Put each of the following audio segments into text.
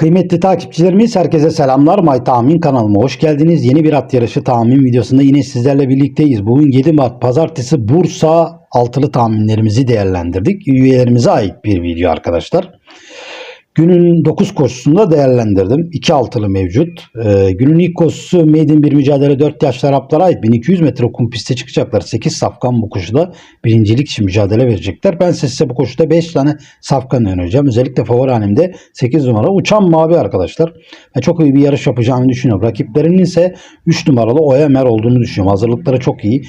Kıymetli takipçilerimiz herkese selamlar. May Tahmin kanalıma hoş geldiniz. Yeni bir at yarışı tahmin videosunda yine sizlerle birlikteyiz. Bugün 7 Mart Pazartesi Bursa altılı tahminlerimizi değerlendirdik. Üyelerimize ait bir video arkadaşlar. Günün 9 koşusunda değerlendirdim. 2 altılı mevcut. Ee, günün ilk koşusu Maiden bir mücadele 4 yaşlı Araplara ait 1200 metre kum piste çıkacaklar. 8 safkan bu koşuda birincilik için mücadele verecekler. Ben size bu koşuda 5 tane safkan önereceğim. Özellikle favori hanemde 8 numara Uçan Mavi arkadaşlar. Ben çok iyi bir yarış yapacağını düşünüyorum. Rakiplerinin ise 3 numaralı Oyamer olduğunu düşünüyorum. Hazırlıkları çok iyi.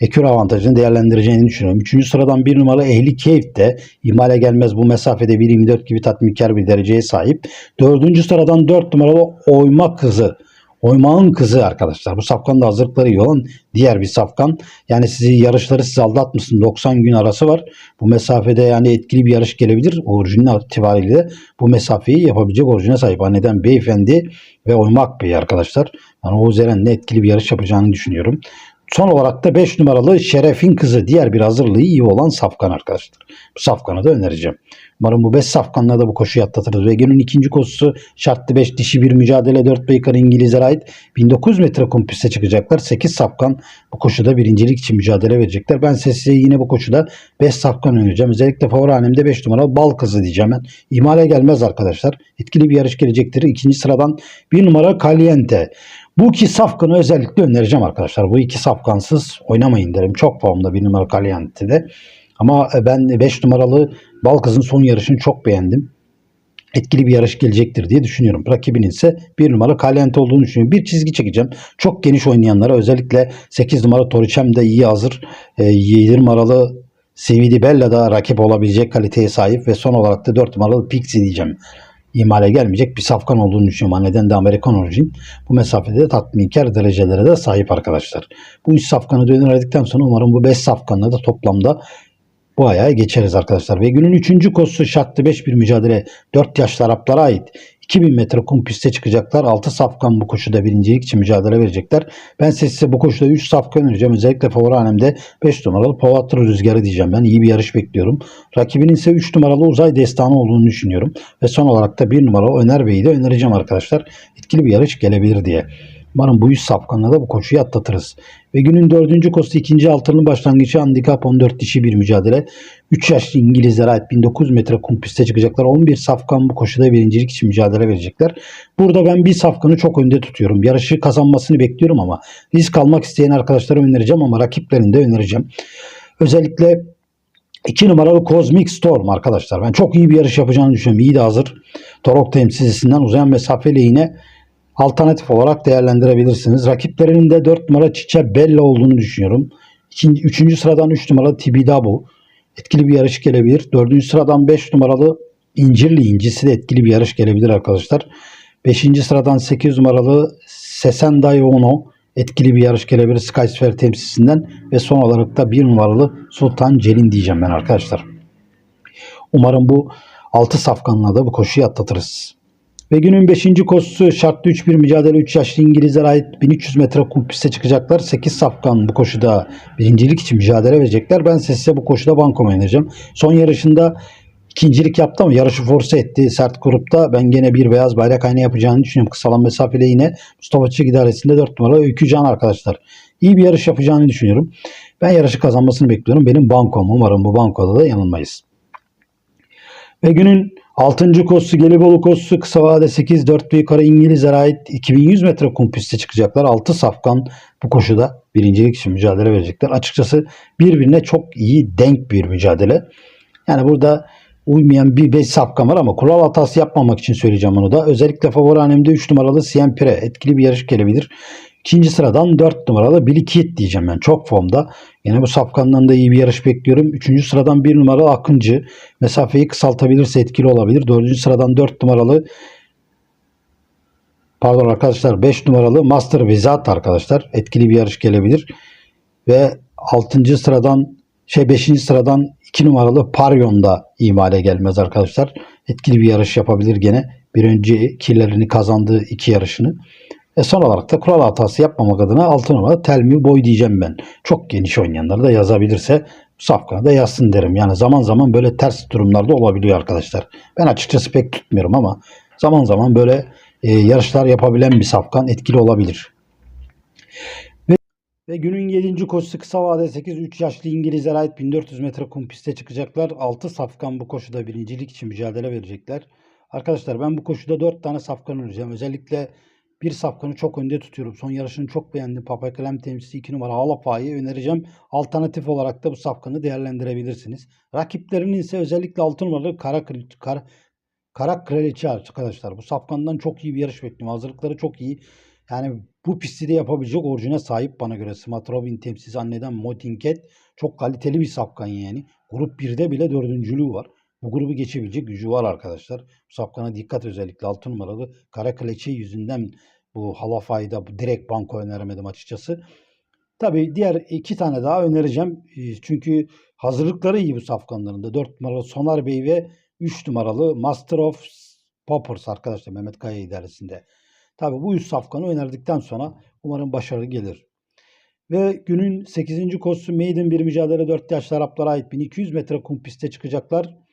Ekür avantajını değerlendireceğini düşünüyorum. Üçüncü sıradan bir numara Ehli Keyif de ihmale gelmez bu mesafede 1.24 gibi tatminkar bir dereceye sahip. Dördüncü sıradan dört numaralı Oyma Kızı. Oymağın kızı arkadaşlar. Bu safkan da hazırlıkları iyi olan diğer bir safkan. Yani sizi yarışları sizi aldatmasın. 90 gün arası var. Bu mesafede yani etkili bir yarış gelebilir. Orijinal itibariyle bu mesafeyi yapabilecek orijine sahip. Anneden beyefendi ve Oymak Bey arkadaşlar. Yani Oğuz Eren'le etkili bir yarış yapacağını düşünüyorum. Son olarak da 5 numaralı Şeref'in kızı diğer bir hazırlığı iyi olan Safkan arkadaşlar. Bu Safkan'ı da önereceğim. Umarım bu 5 Safkan'la da bu koşuyu atlatırız. Ve günün ikinci koşusu şartlı 5 dişi bir mücadele 4 Baker İngilizlere ait 1900 metre kum piste çıkacaklar. 8 Safkan bu koşuda birincilik için mücadele verecekler. Ben size yine bu koşuda 5 Safkan önereceğim. Özellikle favori hanemde 5 numaralı Bal Kızı diyeceğim ben. İmale gelmez arkadaşlar. Etkili bir yarış gelecektir. İkinci sıradan 1 numara Caliente. Bu iki safkanı özellikle önereceğim arkadaşlar. Bu iki safkansız oynamayın derim. Çok formda bir numara Caliente'de. Ama e, ben 5 numaralı Balkız'ın son yarışını çok beğendim. Etkili bir yarış gelecektir diye düşünüyorum. Rakibinin ise bir numara Caliente olduğunu düşünüyorum. Bir çizgi çekeceğim. Çok geniş oynayanlara özellikle 8 numara Toriçem de iyi hazır. E, 7 numaralı CVD Bella da rakip olabilecek kaliteye sahip ve son olarak da 4 numaralı Pixie diyeceğim imale gelmeyecek bir safkan olduğunu düşünüyorum. Neden de Amerikan orijin. Bu mesafede de tatminkar derecelere de sahip arkadaşlar. Bu 3 safkanı da önerildikten sonra umarım bu 5 safkanla da toplamda bu ayağa geçeriz arkadaşlar. Ve günün 3. koşusu şartlı 5 bir mücadele 4 yaşlı Araplara ait 2000 metre kum piste çıkacaklar. 6 safkan bu koşuda birincilik için mücadele verecekler. Ben size bu koşuda 3 safkan önereceğim. Özellikle favori hanemde 5 numaralı Povatr Rüzgarı diyeceğim. Ben iyi bir yarış bekliyorum. Rakibinin ise 3 numaralı Uzay Destanı olduğunu düşünüyorum. Ve son olarak da 1 numaralı Öner Bey'i de önereceğim arkadaşlar. Etkili bir yarış gelebilir diye. Umarım bu 100 safkanla da bu koşuyu atlatırız. Ve günün dördüncü koşusu ikinci altının başlangıcı handikap 14 dişi bir mücadele. 3 yaşlı İngilizlere ait 1900 metre kum piste çıkacaklar. 11 safkan bu koşuda birincilik için mücadele verecekler. Burada ben bir safkanı çok önde tutuyorum. Yarışı kazanmasını bekliyorum ama risk almak isteyen arkadaşlara önereceğim ama rakiplerini de önereceğim. Özellikle 2 numaralı Cosmic Storm arkadaşlar. Ben çok iyi bir yarış yapacağını düşünüyorum. İyi de hazır. Torok temsilcisinden uzayan mesafeli yine alternatif olarak değerlendirebilirsiniz. Rakiplerinin de 4 numara Çiçe Bella olduğunu düşünüyorum. 3. sıradan 3 numaralı Tibidabu. Etkili bir yarış gelebilir. 4. sıradan 5 numaralı İncirli İncisi de etkili bir yarış gelebilir arkadaşlar. 5. sıradan 8 numaralı Sesendai Ono etkili bir yarış gelebilir Skysphere temsilcisinden ve son olarak da 1 numaralı Sultan Celin diyeceğim ben arkadaşlar. Umarım bu 6 safkanla da bu koşuyu atlatırız. Ve günün 5. koşusu şartlı 3-1 mücadele 3 yaşlı İngilizlere ait 1300 metre kum çıkacaklar. 8 safkan bu koşuda birincilik için mücadele verecekler. Ben size bu koşuda banko oynayacağım. Son yarışında ikincilik yaptı ama yarışı force etti sert grupta. Ben gene bir beyaz bayrak aynı yapacağını düşünüyorum. Kısalan mesafede yine Mustafa Çiğ idaresinde 4 numara Öykü Can arkadaşlar. İyi bir yarış yapacağını düşünüyorum. Ben yarışı kazanmasını bekliyorum. Benim bankom. Umarım bu bankoda da yanılmayız. Ve günün 6. koşusu Gelibolu koşusu kısa vade 8 4 bir yukarı İngilizlere ait 2100 metre kum piste çıkacaklar. 6 safkan bu koşuda birincilik için mücadele verecekler. Açıkçası birbirine çok iyi denk bir mücadele. Yani burada uymayan bir 5 safkan var ama kural hatası yapmamak için söyleyeceğim onu da. Özellikle favori hanemde 3 numaralı Siempre etkili bir yarış gelebilir. İkinci sıradan 4 numaralı Kid diyeceğim ben. Çok formda. Yine bu safkandan da iyi bir yarış bekliyorum. Üçüncü sıradan 1 numaralı Akıncı. Mesafeyi kısaltabilirse etkili olabilir. Dördüncü sıradan 4 numaralı pardon arkadaşlar 5 numaralı Master Vizat arkadaşlar. Etkili bir yarış gelebilir. Ve 6. sıradan şey 5. sıradan 2 numaralı Paryon da imale gelmez arkadaşlar. Etkili bir yarış yapabilir gene. Bir öncekilerini kazandığı iki yarışını. E son olarak da kural hatası yapmamak adına 6 numara Telmi Boy diyeceğim ben. Çok geniş oynayanlar da yazabilirse safkana da yazsın derim. Yani zaman zaman böyle ters durumlarda olabiliyor arkadaşlar. Ben açıkçası pek tutmuyorum ama zaman zaman böyle e, yarışlar yapabilen bir safkan etkili olabilir. Ve, ve günün 7. koşusu kısa vade 8 3 yaşlı İngilizlere ait 1400 metre kum piste çıkacaklar. 6 safkan bu koşuda birincilik için mücadele verecekler. Arkadaşlar ben bu koşuda 4 tane safkan önereceğim. Özellikle bir safkanı çok önde tutuyorum. Son yarışını çok beğendim. Papa Klem temsilcisi 2 numara Alapa'yı önereceğim. Alternatif olarak da bu safkanı değerlendirebilirsiniz. Rakiplerinin ise özellikle 6 numaralı Kara, Kara, Kara Kraliçe arkadaşlar. Bu safkandan çok iyi bir yarış bekliyorum. Hazırlıkları çok iyi. Yani bu pisti de yapabilecek orijine sahip bana göre. Smart Robin temsilcisi anneden Motinket çok kaliteli bir safkan yani. Grup 1'de bile dördüncülüğü var. Bu grubu geçebilecek gücü var arkadaşlar. Bu safkana dikkat özellikle 6 numaralı Kara Kraliçe yüzünden bu Halafay'da direkt banko öneremedim açıkçası. Tabii diğer iki tane daha önereceğim. Ee, Çünkü hazırlıkları iyi bu safkanlarında. 4 numaralı Sonar Bey ve 3 numaralı Master of Poppers arkadaşlar Mehmet Kaya idaresinde. Tabii bu üç safkanı önerdikten sonra umarım başarılı gelir. Ve günün 8. koşusu Maiden bir mücadele 4 yaşlı Araplara ait 1200 metre kum piste çıkacaklar.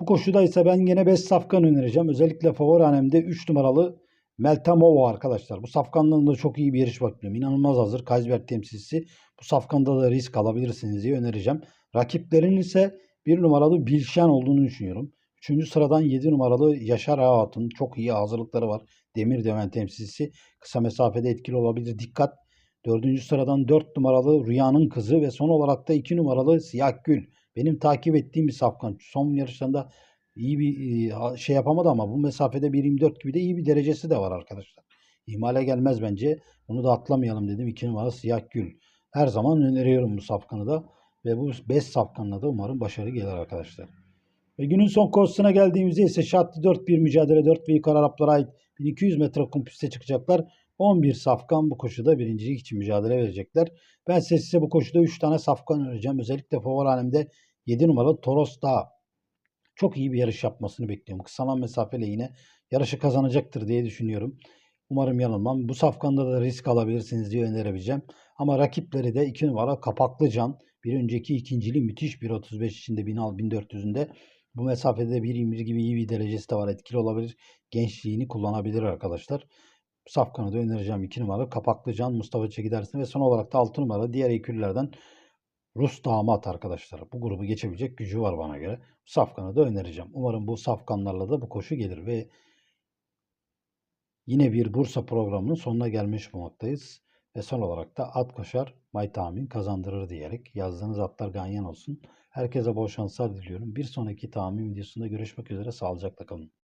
Bu koşuda ise ben yine 5 safkan önereceğim. Özellikle favori hanemde 3 numaralı Meltamova arkadaşlar. Bu safkanlığında da çok iyi bir yarış bekliyorum. İnanılmaz hazır. Kaysberg temsilcisi. Bu safkanda da risk alabilirsiniz diye önereceğim. Rakiplerin ise 1 numaralı Bilşen olduğunu düşünüyorum. 3. sıradan 7 numaralı Yaşar Ağat'ın çok iyi hazırlıkları var. Demir Demen temsilcisi. Kısa mesafede etkili olabilir. Dikkat. 4. sıradan 4 numaralı Rüya'nın kızı ve son olarak da 2 numaralı Siyah Gül. Benim takip ettiğim bir safkan. Son yarışlarında iyi bir şey yapamadı ama bu mesafede 1.24 gibi de iyi bir derecesi de var arkadaşlar. İhmale gelmez bence. Bunu da atlamayalım dedim. 2 numara Siyah Gül. Her zaman öneriyorum bu safkanı da. Ve bu 5 safkanla da umarım başarı gelir arkadaşlar. Ve günün son koşusuna geldiğimizde ise şartlı 4 bir mücadele 4 ve yukarı Araplara ait 1200 metre kum piste çıkacaklar. 11 safkan bu koşuda birincilik için mücadele verecekler. Ben size, bu koşuda 3 tane safkan önereceğim. Özellikle favori hanemde 7 numaralı Toros Dağ. Çok iyi bir yarış yapmasını bekliyorum. Kısalan mesafeyle yine yarışı kazanacaktır diye düşünüyorum. Umarım yanılmam. Bu safkanda da risk alabilirsiniz diye önerebileceğim. Ama rakipleri de 2 numara Kapaklı Can. Bir önceki ikincili müthiş 1.35 içinde 1400'ünde. Bu mesafede de 1.21 gibi iyi bir derecesi de var. Etkili olabilir. Gençliğini kullanabilir arkadaşlar. Safkan'ı da önereceğim. 2 numara Kapaklı Can Mustafa Çekidersin ve son olarak da 6 numara diğer ekürlerden Rus damat arkadaşlar. Bu grubu geçebilecek gücü var bana göre. Safkan'ı da önereceğim. Umarım bu safkanlarla da bu koşu gelir ve yine bir Bursa programının sonuna gelmiş bulunmaktayız. Ve son olarak da at koşar, may tahmin kazandırır diyerek yazdığınız atlar ganyan olsun. Herkese bol şanslar diliyorum. Bir sonraki tahmin videosunda görüşmek üzere. Sağlıcakla kalın.